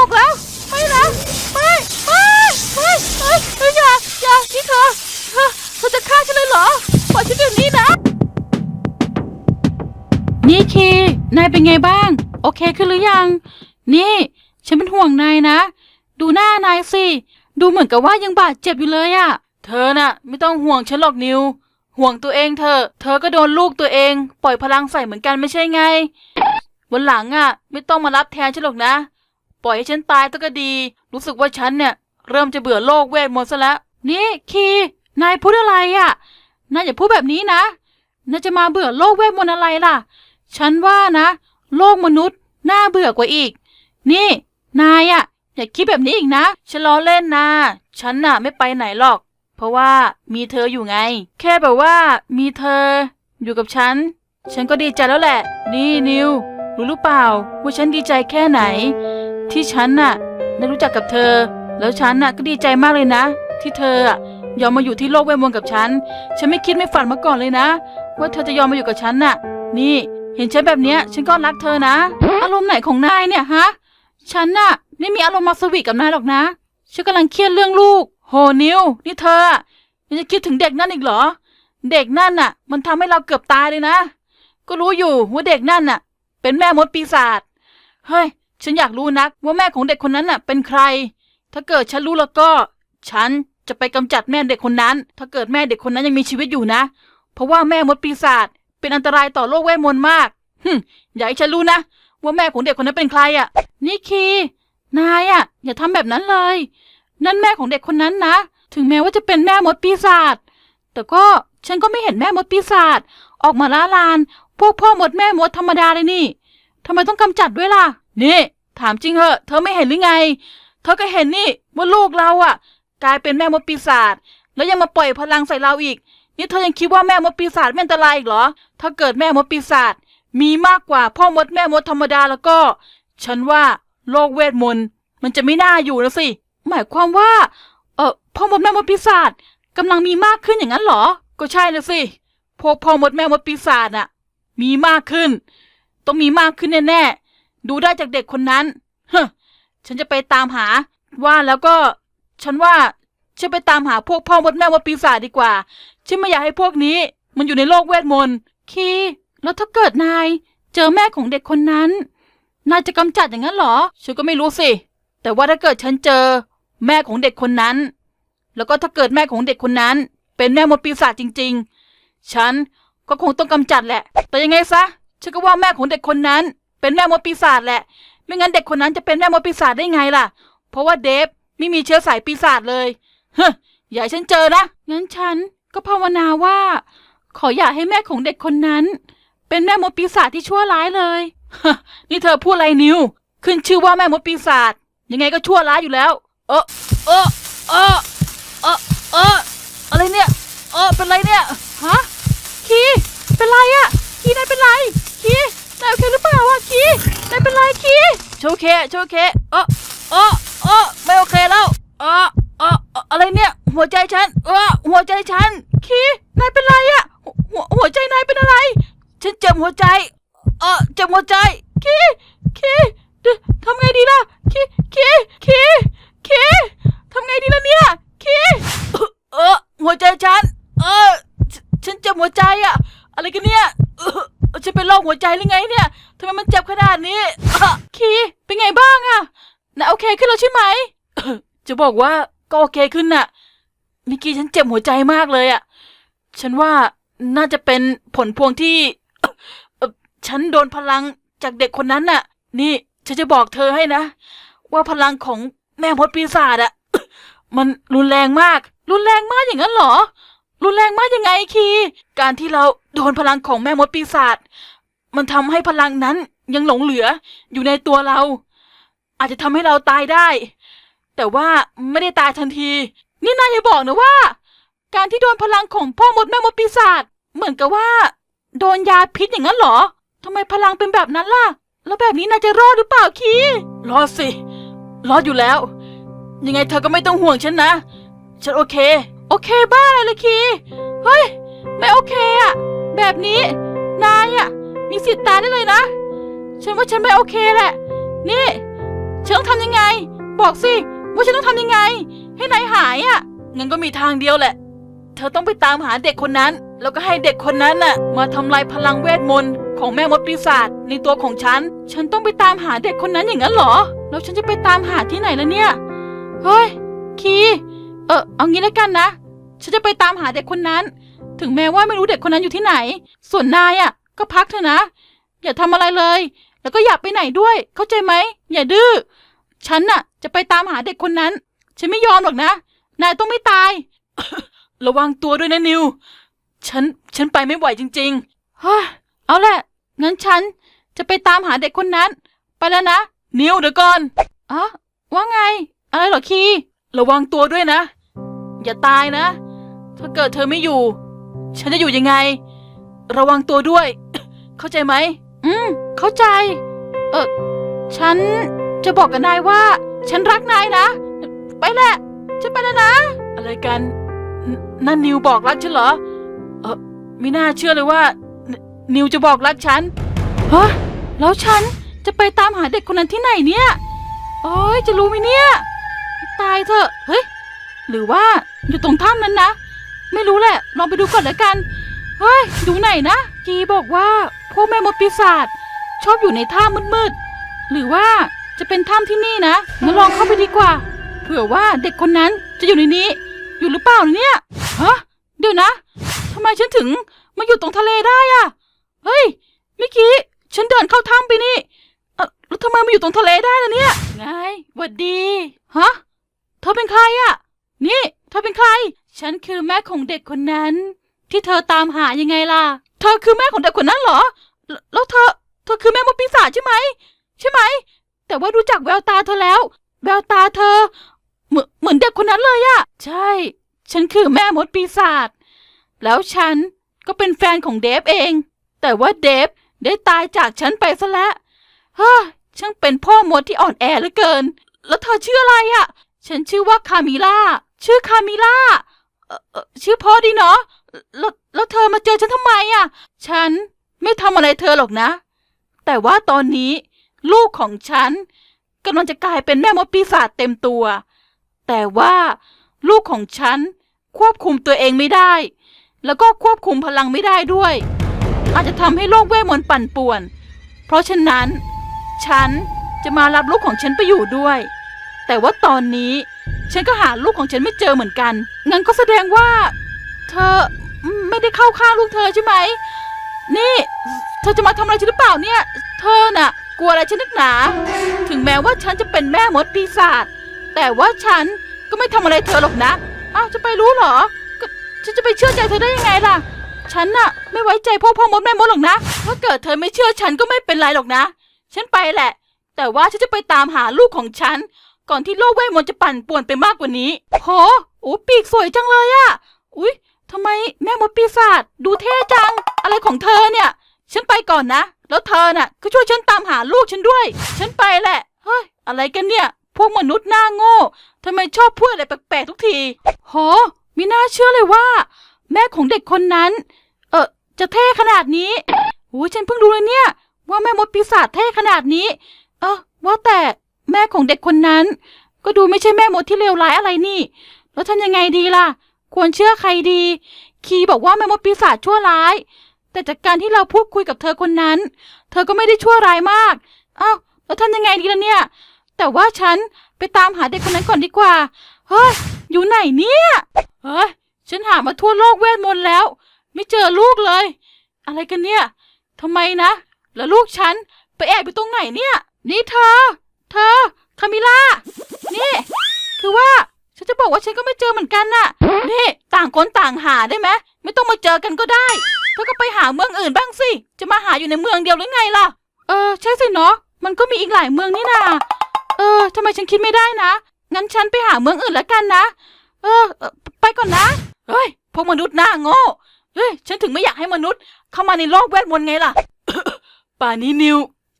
ตกแล้วไม่นะไม่ไม่ไม่ไม่เฮ้ยอย่าอย่านี่เธอเธอเธอจะฆ่าฉันเลยเหรอปล่อยฉันเดี๋ยวนี้นะ นี่คี นายเป็นไงบ้าง โอเคขึ้นหรือยัง นี่ ฉันเป็นห่วงนายนะ ดูหน้านายสิ ดูเหมือนกับว่ายังบาดเจ็บอยู่เลยอะ เธอน่ะ ไม่ต้องห่วงฉันหรอกนิว ห่วงตัวเองเธอ เธอก็โดนลูกตัวเอง ปล่อยพลังใส่เหมือนกันไม่ใช่ไง วันหลังอะ ไม่ต้องมารับแทนฉันหรอกนะ ปล่อยให้ฉันตายตัวก็ดี รู้สึกว่าฉันเนี่ยเริ่มจะเบื่อโลกเวทมนต์ซะแล้ว นี่คีนายพูดอะไรอะ นายอย่าพูดแบบนี้นะนายจะมาเบื่อโลกเวทมนต์อะไรล่ะ ฉันว่านะ โลกมนุษย์น่าเบื่อกว่าอีก นี่ นายอะอย่าคิดแบบนี้อีกนะ ฉันล้อเล่นนะฉันน่ะไม่ไปไหนหรอก เพราะว่ามีเธออยู่ไง แค่แบบว่ามีเธอ อยู่กับฉัน ฉันก็ดีใจแล้วแหละ นี่นิวรู้หรือเปล่าว่าฉันดีใจแค่ไหน ที่ฉันน่ะได้รู้จักกับเธอ แล้วฉันน่ะก็ดีใจมากเลยนะ ที่เธออะยอมมาอยู่ที่โลกเวทมนต์กับฉัน ฉันไม่คิดไม่ฝันมาก่อนเลยนะ ว่าเธอจะยอมมาอยู่กับฉันน่ะ นี่ เห็นฉันแบบเนี้ย ฉันก็รักเธอนะ อารมณ์ไหนของนายเนี่ยฮะ ฉันน่ะไม่มีอารมณ์มาสวีทกับนายหรอกนะ ฉันกำลังเครียดเรื่องลูก โหนิวนี่เธออะยังจะคิดถึงเด็กนั่นอีกเหรอ เด็กนั่นน่ะ มันทำให้เราเกือบตายเลยนะ ก็รู้อยู่ว่าเด็กนั่นน่ะ เป็นแม่มดปีศาจ เฮ้ย ฉันอยากรู้นักว่าแม่ของเด็กคนนั้นน่ะ เป็นใคร ถ้าเกิดฉันรู้แล้วก็ ฉันจะไปกำจัดแม่เด็กคนนั้น ถ้าเกิดแม่เด็กคนนั้นยังมีชีวิตอยู่นะ เพราะว่าแม่มดปีศาจเป็นอันตรายต่อโลกเวทมนต์มากฮึอย่าให้ฉันรู้นะ ว่าแม่ของเด็กคนนั้นเป็นใครอะนี่คีนายอะ อย่าทำแบบนั้นเลย นั่นแม่ของเด็กคนนั้นนะ ถึงแม้ว่าจะเป็นแม่มดปีศาจ แต่ก็ฉันก็ไม่เห็นแม่มดปีศาจออกมาล่าลาน พวกพ่อมดแม่มดธรรมดาเลยนี่ทำไมต้องกำจัดด้วยล่ะ นี่ ถามจริงเหอะ เธอไม่เห็นหรือไง เธอก็เห็นนี่ว่าลูกเราอะกลายเป็นแม่มดปีศาจแล้วยังมาปล่อยพลังใส่เราอีก นี่เธอยังคิดว่าแม่มดปีศาจไม่อันตรายอีกเหรอ ถ้าเกิดแม่มดปีศาจมีมากกว่าพ่อมดแม่มดธรรมดาแล้วก็ ฉันว่าโลกเวทมนต์มันจะไม่น่าอยู่นะสิ หมายความว่า เออพ่อมดแม่มดปีศาจกำลังมีมากขึ้นอย่างนั้นเหรอ ก็ใช่นะสิ พวกพ่อมดแม่มดปีศาจน่ะ มีมากขึ้น ต้องมีมากขึ้นแน่ๆ ดูได้จากเด็กคนนั้นฮฉันจะไปตามหา ว่าแล้วก็ ฉันว่าฉันไปตามหาพวกพ่อมดแม่มดปีศาจดีกว่า ฉันไม่อยากให้พวกนี้ มันอยู่ในโลกเวทมนต์ คีแล้วถ้าเกิดนาย เจอแม่ของเด็กคนนั้น นายจะกำจัดอย่างนั้นเหรอ ฉันก็ไม่รู้สิ แต่ว่าถ้าเกิดฉันเจอแม่ของเด็กคนนั้น แล้วก็ถ้าเกิดแม่ของเด็กคนนั้น เป็นแม่มดปีศาจจริง ๆ ฉันก็คงต้องกำจัดแหละ แต่ยังไงซะ ฉันก็ว่าแม่ของเด็กคนนั้น เป็นแม่มดปีศาจแหละ ไม่งั้นเด็กคนนั้นจะเป็นแม่มดปีศาจได้ไงล่ะ เพราะว่าเดฟไม่มีเชื้อสายปีศาจเลยเฮ้ยอย่าให้ฉันเจอนะ งั้นฉันก็ภาวนาว่า ขออย่าให้แม่ของเด็กคนนั้น เป็นแม่มดปีศาจที่ชั่วร้ายเลยนี่เธอพูดอะไรนิว ขึ้นชื่อว่าแม่มดปีศาจยังไงก็ชั่วร้ายอยู่แล้ว เออเออเออเออเอออะไรเนี่ย เออเป็นไรเนี่ย ฮะ คีเป็นไรอะคีนายเป็นไร คีนายโอเคหรือเปล่าอะคีนายเป็นไรคีโชว์เคโชว์เคเออเออเออไม่โอเคแล้วเออเออออะไรเนี่ย หัวใจฉันเออหัวใจฉันายเป็นไรอะหัวหัวใจนายเป็นอะไร ฉันเจ็บหัวใจ เออเจ็บหัวใจ คีคีเดี๋ยวทำไงดีล่ะ คีคีคีคีทำไงดีล่ะเนี่ย คีเออหัวใจฉัน เออ ฉฉันเจ็บหัวใจอะอะไรกันเนี่ยเออฉันเป็นโรคหัวใจหรือไง เนี่ยทำไมมันเจ็บขนาดนี้อะคีเป็นไงบ้างอะน่ะโอเคขึ้นแล้วใช่ไหมเออจะบอกว่าก็โอเคขึ้นน่ะเมื่อกี้ฉันเจ็บหัวใจมากเลยอะฉันว่าน่าจะเป็นผลพวงที่เอ่อฉันโดนพลังจากเด็กคนนั้นน่ะ นี่ฉันจะบอกเธอให้นะ ว่าพลังของแม่มดปีศาจอะ มันรุนแรงมาก รุนแรงมากอย่างนั้นเหรอ รุนแรงมากยังไงคี การที่เราโดนพลังของแม่มดปีศาจ มันทำให้พลังนั้นยังหลงเหลืออยู่ในตัวเรา อาจจะทำให้เราตายได้ แต่ว่าไม่ได้ตายทันที นี่นายอย่าบอกนะว่า การที่โดนพลังของพ่อมดแม่มดปีศาจเหมือนกับว่า โดนยาพิษอย่างนั้นเหรอทำไมพลังเป็นแบบนั้นล่ะ แล้วแบบนี้นายจะรอดหรือเปล่าคีรอดสิ รอดอยู่แล้ว ยังไงเธอก็ไม่ต้องห่วงฉันนะ ฉันโอเค โอเคบ้าอะไรเลยคีเฮ้ย ไม่โอเคอะแบบนี้ นายอะ มีสิทธิ์ตายได้เลยนะ ฉันว่าฉันไม่โอเคแหละ นี่ ฉันต้องทำยังไง บอกสิ ว่าฉันต้องทำยังไง ให้นายหายอะ่ะ งั้นก็มีทางเดียวแหละ เธอต้องไปตามหาเด็กคนนั้น แล้วก็ให้เด็กคนนั้นน่ะ มาทำลายพลังเวทมนต์ของแม่มดปีศาจในตัวของฉัน ฉันต้องไปตามหาเด็กคนนั้นอย่างนั้นเหรอ แล้วฉันจะไปตามหาที่ไหนล่ะเนี่ย เฮ้ย คี เออเอางี้แล้วกันนะ ฉันจะไปตามหาเด็กคนนั้น ถึงแม้ว่าไม่รู้เด็กคนนั้นอยู่ที่ไหน ส่วนนายอะ ก็พักเถอะนะ อย่าทำอะไรเลย แล้วก็อย่าไปไหนด้วย เข้าใจไหม อย่าดื้อ ฉันน่ะ จะไปตามหาเด็กคนนั้น ฉันไม่ยอมหรอกนะ นายต้องไม่ตาย ระวังตัวด้วยนะนิว ฉัน ฉันไปไม่ไหวจริงๆเฮ้ยเอาแหละ งั้นฉันจะไปตามหาเด็กคนนั้น ไปแล้วนะ นิวเดี๋ยวก่อนอ๋อว่าไง อะไรเหรอคี ระวังตัวด้วยนะ อย่าตายนะ ถ้าเกิดเธอไม่อยู่ ฉันจะอยู่ยังไง ระวังตัวด้วย เข้าใจไหม อืม เข้าใจ เออฉันจะบอกกับนายว่า ฉันรักนายนะ ไปแหละ ฉันไปแล้วนะ อะไรกันนนั่นนิวบอกรักฉันเหรอ เออไม่น่าเชื่อเลยว่านินิวจะบอกรักฉันฮะแล้วฉันจะไปตามหาเด็กคนนั้นที่ไหนเนี่ยโอ้ยจะรู้ไหมเนี่ย ตายเถอะ เฮ้ย หรือว่าอยู่ตรงถ้ำนั้นนะ ไม่รู้แหละ ลองไปดูก่อนแล้วกัน เฮ้ย ดูไหนนะ กีบอกว่าพวกแม่มดปีศาจชอบอยู่ในถ้ำมืดๆ หรือว่าจะเป็นถ้ำที่นี่นะงั้นลองเข้าไปดีกว่า เผื่อว่าเด็กคนนั้นจะอยู่ในนี้ อยู่หรือเปล่าเนี่ยฮะเดี๋ยวนะทำไมฉันถึงมาอยู่ตรงทะเลได้อะเฮ้ยเมื่อกี้ฉันเดินเข้าถ้ำไปนี่เอ่อแล้วทำไมมาอยู่ตรงทะเลได้ล่ะเนี่ยไงหวัดดีฮะเธอเป็นใครอะนี่เธอเป็นใคร ฉันคือแม่ของเด็กคนนั้น ที่เธอตามหายังไงล่ะ เธอคือแม่ของเด็กคนนั้นเหรอ แล้วเธอ เธอคือแม่มดปีศาจใช่ไหม ใช่ไหม แต่ว่าดูจากแววตาเธอแล้ว แววตาเธอ เหมือนเหมือนเด็กคนนั้นเลยอะใช่ ฉันคือแม่มดปีศาจ แล้วฉันก็เป็นแฟนของเดฟเอง แต่ว่าเดฟได้ตายจากฉันไปซะแล้วฮ่าช่างเป็นพ่อมดที่อ่อนแอเหลือเกิน แล้วเธอชื่ออะไรอะฉันชื่อว่าคามิล่า ชื่อคามิล่า เออชื่อพ่อดีเนาะ แล้วแล้วเธอมาเจอฉันทำไมอะฉันไม่ทำอะไรเธอหรอกนะ แต่ว่าตอนนี้ลูกของฉันกำลังจะกลายเป็นแม่มดปีศาจเต็มตัว แต่ว่าลูกของฉันควบคุมตัวเองไม่ได้ แล้วก็ควบคุมพลังไม่ได้ด้วย อาจจะทำให้โลกเวทมนต์ปั่นป่วน เพราะฉะนั้น ฉันจะมารับลูกของฉันไปอยู่ด้วย แต่ว่าตอนนี้ฉันก็หาลูกของฉันไม่เจอเหมือนกัน งั้นก็แสดงว่า เธอไม่ได้เข้าข้างลูกเธอใช่ไหม นี่ เธอจะมาทำอะไรฉันหรือเปล่าเนี่ย เธอน่ะ กลัวอะไรฉันนักหนา ถึงแม้ว่าฉันจะเป็นแม่มดปีศาจ แต่ว่าฉันก็ไม่ทำอะไรเธอหรอกนะ อ้าวจะไปรู้เหรอ ฉันจะไปเชื่อใจเธอได้ยังไงล่ะ ฉันน่ะ ไม่ไว้ใจพ่อพ่อมดแม่มดหรอกนะ ถ้าเกิดเธอไม่เชื่อฉันก็ไม่เป็นไรหรอกนะ ฉันไปแหละ แต่ว่าฉันจะไปตามหาลูกของฉัน ก่อนที่โลกเวทมนต์จะปั่นป่วนไปมากกว่านี้โหโอ้ปีกสวยจังเลยอะอุ๊ย ทำไมแม่มดปีศาจดูเท่จัง อะไรของเธอเนี่ย ฉันไปก่อนนะ แล้วเธอน่ะ ก็ช่วยฉันตามหาลูกฉันด้วย ฉันไปแหละ เฮ้ย อะไรกันเนี่ย พวกมนุษย์หน้าโง่ทำไมชอบพูดอะไรแปลกๆทุกทีโหมีน่าเชื่อเลยว่า แม่ของเด็กคนนั้น เออจะเท่ขนาดนี้โอ้ฉันเพิ่งรู้เลยเนี่ย ว่าแม่มดปีศาจเท่ขนาดนี้ เออว่าแต่แม่ของเด็กคนนั้น ก็ดูไม่ใช่แม่มดที่เลวร้ายอะไรนี่ แล้วทำยังไงดีล่ะ ควรเชื่อใครดี คีบอกว่าแม่มดปีศาจชั่วร้าย แต่จากการที่เราพูดคุยกับเธอคนนั้น เธอก็ไม่ได้ชั่วร้ายมาก เอ้าแล้วทำยังไงดีล่ะเนี่ย แต่ว่าฉันไปตามหาเด็กคนนั้นก่อนดีกว่า เฮ้ย อยู่ไหนเนี่ย เฮ้ย ฉันหามาทั่วโลกเวทมนต์แล้ว ไม่เจอลูกเลย อะไรกันเนี่ยทำไมนะ แล้วลูกฉันไปแอบอยู่ตรงไหนเนี่ย นี่เธอ เธอ คามิล่า นี่ คือว่า ฉันจะบอกว่าฉันก็ไม่เจอเหมือนกันน่ะ นี่ ต่างคนต่างหาได้ไหมไม่ต้องมาเจอกันก็ได้เธอก็ไปหาเมืองอื่นบ้างสิ จะมาหาอยู่ในเมืองเดียวหรือไงล่ะ เออใช่สิเนาะ มันก็มีอีกหลายเมืองนี่นาเออทำไมฉันคิดไม่ได้นะ งั้นฉันไปหาเมืองอื่นแล้วกันนะ เออ ไปก่อนนะ เฮ้ย พวกมนุษย์หน้าโง่ เฮ้ย ฉันถึงไม่อยากให้มนุษย์ เข้ามาในโลกเวทมนต์ไงล่ะ ป่านนี้นิว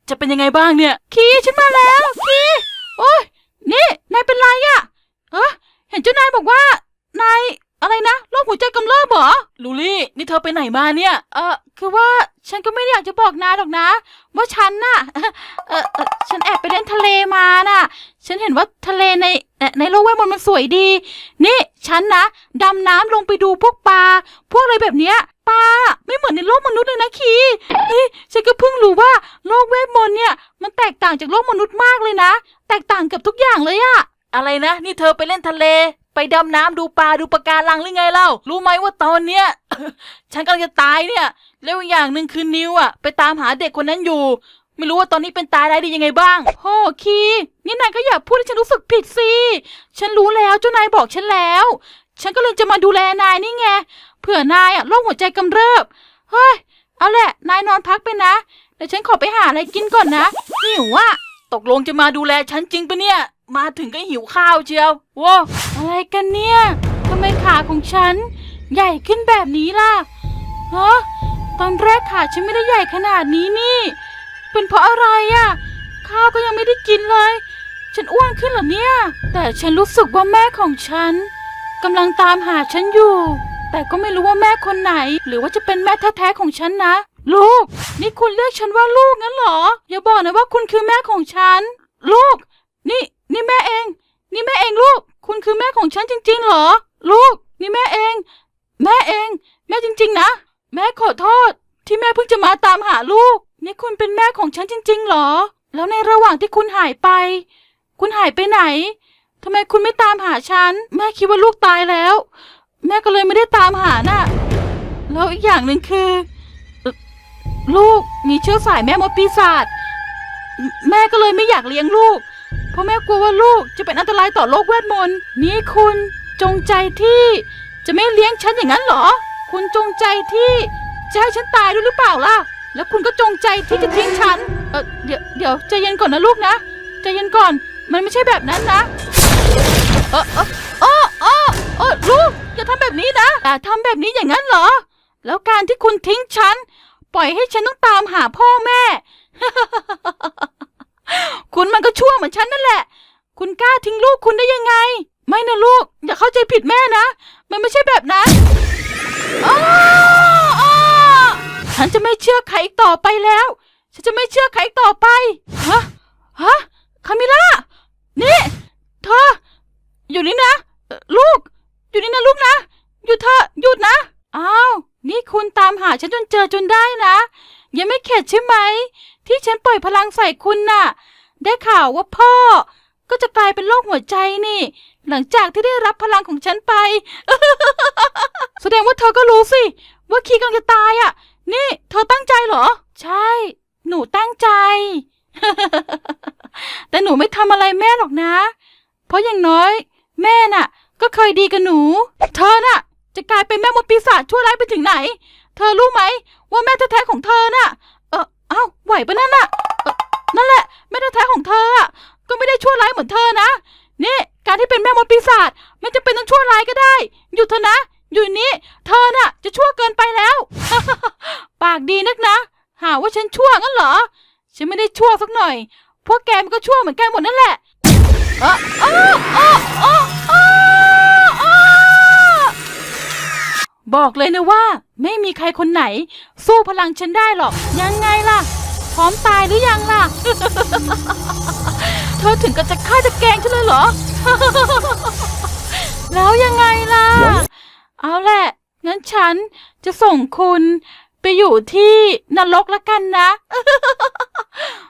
จะเป็นยังไงบ้างเนี่ย คีฉันมาแล้ว คีโอ้ย นี่ นายเป็นไรอะเออ เห็นเจ้านายบอกว่านายอะไรนะโรคหัวใจกำเริบเหรอลูลี่ นี่เธอไปไหนมาเนี่ย เออคือว่าฉันก็ไม่ได้อยากจะบอกนายหรอกนะ ว่าฉันน่ะเออเออฉันแอบไปเล่นทะเลมาน่ะ ฉันเห็นว่าทะเลในเอ่อในโลกเวทมนต์มันสวยดี นี่ฉันนะดำน้ำลงไปดูพวกปลาพวกอะไรแบบเนี้ยปลาไม่เหมือนในโลกมนุษย์เลยนะคีเฮ้ยฉันก็เพิ่งรู้ว่าโลกเวทมนต์เนี่ยมันแตกต่างจากโลกมนุษย์มากเลยนะ แตกต่างเกับทุกอย่างเลยอะ อะไรนะ นี่เธอไปเล่นทะเล ไปดำน้ำดูปลาดูปะการังหรือไงเล่า รู้ไหมว่าตอนเนี้ย ฉันกำลังจะตายเนี่ย แล้วอีกอย่างหนึ่งคือนิวอะไปตามหาเด็กคนนั้นอยู่ ไม่รู้ว่าตอนนี้เป็นตายได้ดียังไงบ้างโอ้คีนี่นายก็อย่าพูดให้ฉันรู้สึกผิดสิฉันรู้แล้วเจ้านายบอกฉันแล้ว ฉันก็เลยจะมาดูแลนายนี่ไงเผื่อนายอะโรคหัวใจกำเริบเฮ้ยเอาแหละนายนอนพักไปนะเดี๋ยวฉันขอไปหาอะไรกินก่อนนะหิวอะตกลงจะมาดูแลฉันจริงปะเนี่ย มาถึงก็หิวข้าวเชียวว้าอะไรกันเนี่ยทำไมขาของฉัน ใหญ่ขึ้นแบบนี้ล่ะฮะตอนแรกขาฉันไม่ได้ใหญ่ขนาดนี้นี่ เป็นเพราะอะไรอะข้าวก็ยังไม่ได้กินเลย ฉันอ้วนขึ้นเหรอเนี่ย แต่ฉันรู้สึกว่าแม่ของฉันกำลังตามหาฉันอยู่ แต่ก็ไม่รู้ว่าแม่คนไหน หรือว่าจะเป็นแม่แท้ๆของฉันนะ ลูก นี่คุณเรียกฉันว่าลูกงั้นเหรอ อย่าบอกนะว่าคุณคือแม่ของฉัน ลูก นี่ นี่แม่เอง นี่แม่เองลูก คุณคือแม่ ของฉันจริงๆเหรอ ลูก นี่แม่เอง แม่เอง แม่จริงๆนะ แม่ขอโทษ ที่แม่เพิ่งจะมาตามหาลูก นี่คุณเป็นแม่ของฉันจริงๆเหรอ แล้วในระหว่างที่คุณหายไป คุณหายไปไหนทำไมคุณไม่ตามหาฉัน แม่คิดว่าลูกตายแล้ว แม่ก็เลยไม่ได้ตามหาน่ะ แล้วอีกอย่างหนึ่งคือ ลูกมีเชื้อสายแม่มดปีศาจแม่ก็เลยไม่อยากเลี้ยงลูก ราะแม่กลัวว่าลูกจะเป็นอันตรายต่อโลกเวทมนต์นี่คุณจงใจที่จะไม่เลี้ยงฉันอย่างนั้นเหรอ คุณจงใจที่จะให้ฉันตายด้วยหรือเปล่าล่ะ แล้วคุณก็จงใจที่จะทิ้งฉัน เออเดี๋ยวเดี๋ยวใจเย็นก่อนนะลูกนะใจเย็นก่อน มันไม่ใช่แบบนั้นนะ เออเออเออเออเออลูกอย่าทำแบบนี้นะอย่าทำแบบนี้อย่างนั้นเหรอ แล้วการที่คุณทิ้งฉัน ปล่อยให้ฉันต้องตามหาพ่อแม่ คุณมันก็ชั่วเหมือนฉันนั่นแหละ คุณกล้าทิ้งลูกคุณได้ยังไง ไม่นะลูก อย่าเข้าใจผิดแม่นะ มันไม่ใช่แบบนั้นอ้าอ้าฉันจะไม่เชื่อใครอีกต่อไปแล้ว ฉันจะไม่เชื่อใครอีกต่อไป ฮะ ฮะ คามิล่า นี่ เธอ อยู่นี่นะเอ่อลูก อยู่นี่นะลูกนะ หยุดเถอะหยุดนะ อ้าว นี่คุณตามหาฉันจนเจอจนได้นะ ยังไม่เข็ดใช่ไหม ที่ฉันปล่อยพลังใส่คุณน่ะ ได้ข่าวว่าพ่อ ก็จะกลายเป็นโรคหัวใจนี่ หลังจากที่ได้รับพลังของฉันไป แสดงว่าเธอก็รู้สิ ว่าคีกำลังจะตายอะ นี่ เธอตั้งใจเหรอ ใช่ หนูตั้งใจ แต่หนูไม่ทำอะไรแม่หรอกนะ เพราะอย่างน้อย แม่น่ะ ก็เคยดีกับหนู เธอน่ะ จะกลายเป็นแม่มดปีศาจชั่วร้ายไปถึงไหน เธอรู้ไหม ว่าแม่แท้ๆของเธอน่ะ เออเอ้าไหวปะนั่นน่ะนั่นแหละแม่แท้ๆของเธออะก็ไม่ได้ชั่วร้ายเหมือนเธอนะนี่การที่เป็นแม่มดปีศาจไม่จำเป็นต้องชั่วร้ายก็ได้ หยุดเถอะนะ อยู่นี้เธอน่ะ จะชั่วเกินไปแล้ว ปากดีนักนะ หาว่าฉันชั่วงั้นเหรอ ฉันไม่ได้ชั่วสักหน่อย พวกแกมันก็ชั่วเหมือนกันหมดนั่นแหละออเออเออเออเออ บอกเลยนะว่า ไม่มีใครคนไหน สู้พลังฉันได้หรอก ยังไงล่ะ พร้อมตายหรือยังล่ะ เธอถึงกับจะฆ่าจะแกล้งฉันเลยเหรอ แล้วยังไงล่ะ เอาแหละ งั้นฉันจะส่งคุณไปอยู่ที่นรกละกันนะ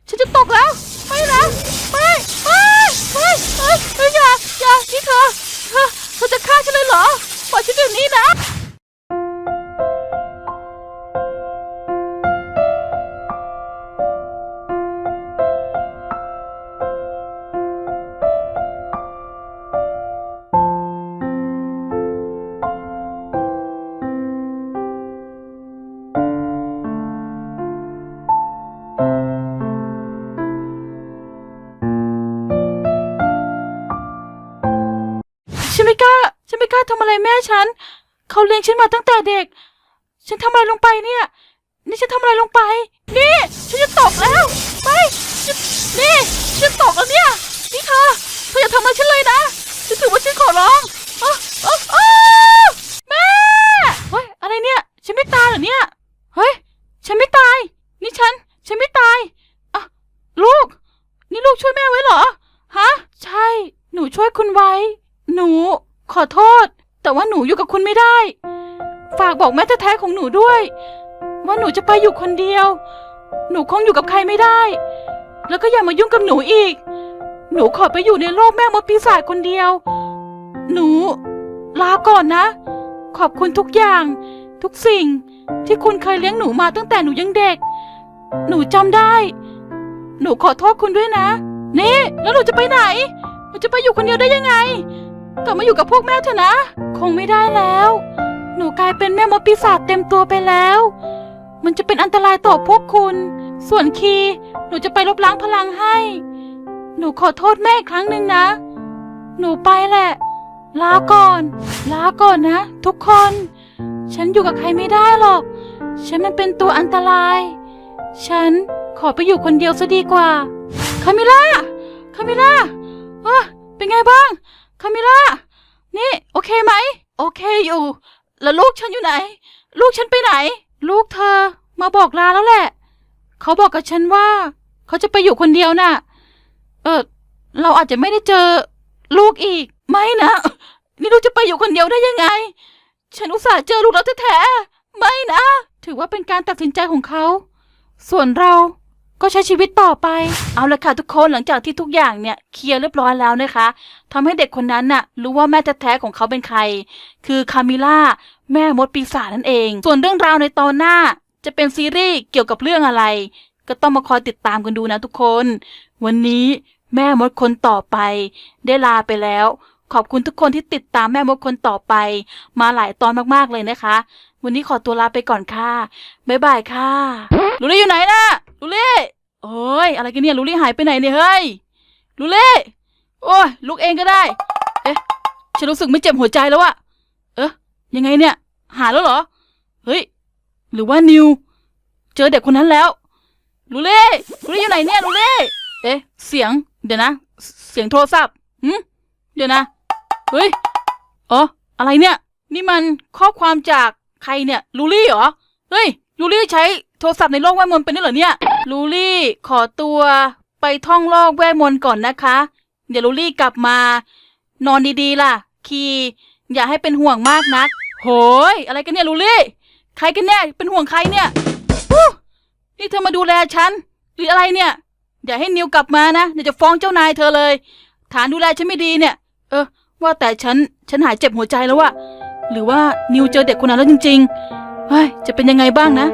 ฉันจะตกแล้ว ไม่นะไม่ไม่ไม่ไม่ไม่อย่าอย่าที่เธอเธอเธอจะฆ่าฉัน ฉัน เขาเลี้ยงฉันมาตั้งแต่เด็ก ฉันทำอะไรลงไปเนี่ย นี่ฉันทำอะไรลงไป นี่ ฉันจะตกแล้วไปนี่ฉันตกแล้วเนี่ยนี่เธอเธออย่าทำอะไรฉันเลยนะฉันถือว่าฉันขอร้องอ๋ออ๋อแม่เฮ้ยอะไรเนี่ย ฉันไม่ตายเหรอเนี่ยเฮ้ยฉันไม่ตาย นี่ฉัน ฉันไม่ตายอะลูก นี่ลูกช่วยแม่ไว้เหรอฮะใช่ หนูช่วยคุณไว้ หนู ขอโทษ แต่ว่าหนูอยู่กับคุณไม่ได้ ฝากบอกแม่แท้ๆของหนูด้วย ว่าหนูจะไปอยู่คนเดียว หนูคงอยู่กับใครไม่ได้ แล้วก็อย่ามายุ่งกับหนูอีก หนูขอไปอยู่ในโลกแม่มดปีศาจคนเดียว หนูลาก่อนนะ ขอบคุณทุกอย่าง ทุกสิ่งที่คุณเคยเลี้ยงหนูมาตั้งแต่หนูยังเด็ก หนูจำได้ หนูขอโทษคุณด้วยนะ นี่ แล้วหนูจะไปไหน หนูจะไปอยู่คนเดียวได้ยังไง กลับมาอยู่กับพวกแม่เถอะนะ คงไม่ได้แล้ว หนูกลายเป็นแม่มดปีศาจเต็มตัวไปแล้ว มันจะเป็นอันตรายต่อพวกคุณ ส่วนคี หนูจะไปลบล้างพลังให้ หนูขอโทษแม่อีกครั้งหนึ่งนะ หนูไปแหละ ลาก่อน ลาก่อนนะ ทุกคน ฉันอยู่กับใครไม่ได้หรอก ฉันมันเป็นตัวอันตราย ฉันขอไปอยู่คนเดียวซะดีกว่า คามิล่า คามิล่าเออเป็นไงบ้าง คามิล่า นี่ โอเคไหม โอเคอยู่ แล้วลูกฉันอยู่ไหน ลูกฉันไปไหน ลูกเธอมาบอกลาแล้วแหละ เขาบอกกับฉันว่า เขาจะไปอยู่คนเดียวน่ะ เออ เราอาจจะไม่ได้เจอลูกอีก ไม่นะ นี่ลูกจะไปอยู่คนเดียวได้ยังไง ฉันอุตส่าห์เจอลูกแล้วแท้ๆ ไม่นะ ถือว่าเป็นการตัดสินใจของเขา ส่วนเรา ก็ใช้ชีวิตต่อไป เอาละค่ะทุกคนหลังจากที่ทุกอย่างเนี่ยเคลียร์เรียบร้อยแล้วนะคะทำให้เด็กคนนั้นน่ะรู้ว่าแม่แท้ๆของเขาเป็นใคร คือคามิล่าแม่มดปีศาจนั่นเอง ส่วนเรื่องราวในตอนหน้า จะเป็นซีรีส์เกี่ยวกับเรื่องอะไร ก็ต้องมาคอยติดตามกันดูนะทุกคน วันนี้แม่มดคนต่อไป ได้ลาไปแล้ว ขอบคุณทุกคนที่ติดตามแม่มดคนต่อไป มาหลายตอนมากๆเลยนะคะ วันนี้ขอตัวลาไปก่อนค่ะบ๊ายบายค่ะลูลี่อยู่ไหนน่ะ ลูลี่โอ้ยอะไรกันเนี่ยลูลี่หายไปไหนเนี่ยเฮ้ยลูลี่โอ้ยลุกเองก็ได้ เอ๊ะฉันรู้สึกไม่เจ็บหัวใจแล้วอะเอ๊ะยังไงเนี่ย หายแล้วเหรอ เฮ้ย หรือว่านิว เจอเด็กคนนั้นแล้วลูเล่ลูเล่อยู่ไหนเนี่ยลูเล่เอ๊ะเสียง เดี๋ยวนะ เสียงโทรศัพท์หืมเดี๋ยวนะเฮ้ยอ๋ออะไรเนี่ย นี่มันข้อความจากใครเนี่ยลูลี่เหรอเฮ้ยลูลี่ใช้ โทรศัพท์ในโลกเวทมนต์เป็นด้วยเหรอเนี่ยลูลี่ขอตัว ไปท่องโลกเวทมนต์ก่อนนะคะ เดี๋ยวลูลี่กลับมา นอนดีๆล่ะ คีอย่าให้เป็นห่วงมากนัก โหย อะไรกันเนี่ยลูลี่ ใครกันแน่เป็นห่วงใครเนี่ยฮู้นี่เธอมาดูแลฉัน หรืออะไรเนี่ยอย่าให้นิวกลับมานะเดี๋ยวจะฟ้องเจ้านายเธอเลย ฐานดูแลฉันไม่ดีเนี่ย เออ ว่าแต่ฉันฉันหายเจ็บหัวใจแล้วอะหรือว่านิวเจอเด็กคนนั้นแล้วจริงๆเฮ้ยจะเป็นยังไงบ้างนะ